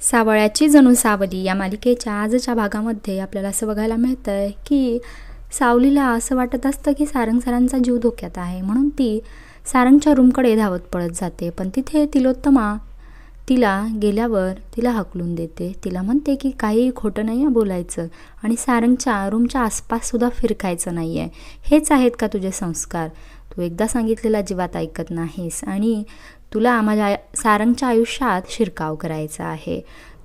सावळ्याची जणू सावली या मालिकेच्या आजच्या भागामध्ये आपल्याला असं बघायला मिळतं आहे की सावलीला असं वाटत असतं की सारंग सरांचा जीव धोक्यात आहे. म्हणून ती सारंगच्या रूमकडे धावत पळत जाते. पण तिथे तिलोत्तमा तिला गेल्यावर तिला हकलून देते. तिला म्हणते की काही खोटं नाही आहे बोलायचं आणि सारंगच्या रूमच्या आसपाससुद्धा फिरकायचं नाही आहे हेच आहेत का तुझे संस्कार? तू एकदा सांगितलेला जीवात ऐकत नाहीस आणि तुला माझ्या सारंगच्या आयुष्यात शिरकाव करायचा आहे.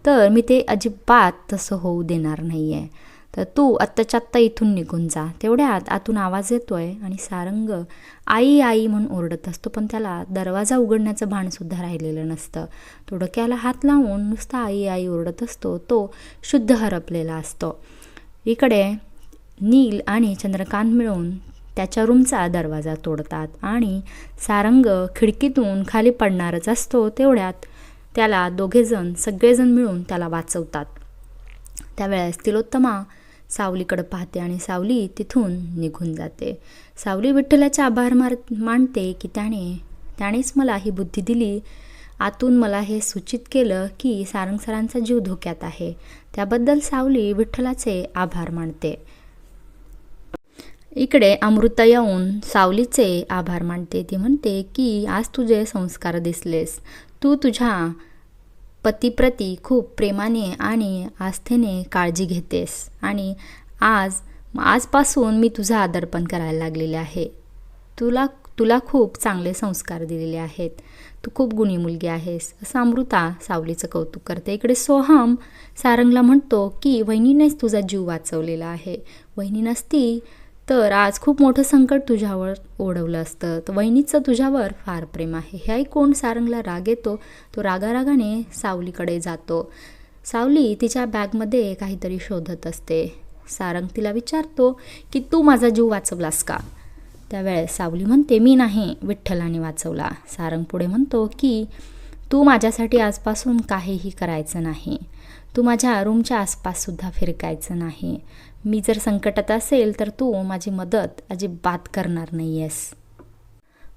तर मी ते अजिबात तसं होऊ देणार नाही आहे तर तू आत्ताच्या आत्ता इथून निघून जा. तेवढ्यात आतून आवाज येतो आहे आणि सारंग आई आई म्हणून ओरडत असतो पण त्याला दरवाजा उघडण्याचं भानसुद्धा राहिलेलं नसतं. तो डोक्याला हात लावून नुसता आई आई ओरडत असतो. तो शुद्ध हरपलेला असतो. इकडे नील आणि चंद्रकांत मिळून त्याच्या रूमचा दरवाजा तोडतात आणि सारंग खिडकीतून खाली पडणारच असतो तेवढ्यात त्याला दोघेजण सगळेजण मिळून त्याला वाचवतात. त्यावेळेस तिलोत्तमा सावलीकडे पाहते आणि सावली तिथून निघून जाते. सावली विठ्ठलाचे आभार मार मानते की त्याने त्यानेच मला ही बुद्धी दिली. आतून मला हे सूचित केलं की सारंग सरांचा जीव धोक्यात आहे. त्याबद्दल सावली विठ्ठलाचे आभार मानते. इकडे अमृता येऊन सावलीचे आभार मानते. ती म्हणते की आज तुझे संस्कार दिसलेस. तू तुझ्या पतीप्रती खूप प्रेमाने आणि आस्थेने काळजी घेतेस. आणि आज आजपासून मी तुझा आदरपण करायला लागलेले आहे. तुला तुला खूप चांगले संस्कार दिलेले आहेत. तू खूप गुणी मुलगी आहेस. असं अमृता सावलीचं कौतुक करते. इकडे सोहम सारंगला म्हणतो की वहिनीनेच तुझा जीव वाचवलेला आहे. वहिनी नसती तर आज खूप मोठं संकट तुझ्यावर ओढवलं असतं. तर वहिनीचं तुझ्यावर फार प्रेम आहे. हे ऐकून सारंगला राग येतो. तो रागारागाने सावलीकडे जातो. सावली तिच्या बॅगमध्ये काहीतरी शोधत असते. सारंग तिला विचारतो की तू माझा जीव वाचवलास का? त्यावेळेस सावली म्हणते मी नाही विठ्ठलाने वाचवला. सारंग पुढे म्हणतो की तू माझ्यासाठी आजपासून काहीही करायचं नाही. तू माझ्या रूमच्या आसपाससुद्धा फिरकायचं नाही. मी जर संकटात असेल तर तू माझी मदत अजिबात करणार नाही आहेस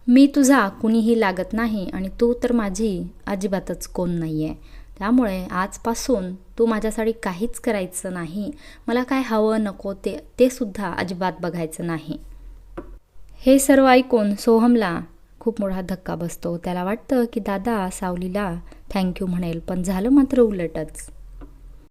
मी तुझा कुणीही लागत नाही आणि तू तर माझी अजिबातच कोण नाही आहे त्यामुळे आजपासून तू माझ्यासाठी काहीच करायचं नाही. मला काय हवं नको ते ते सुद्धा अजिबात बघायचं नाही. हे सर्व ऐकून सोहमला खूप मोठा धक्का बसतो. त्याला वाटतं की दादा सावलीला थँक्यू म्हणेल. पण झालं मात्र उलटच.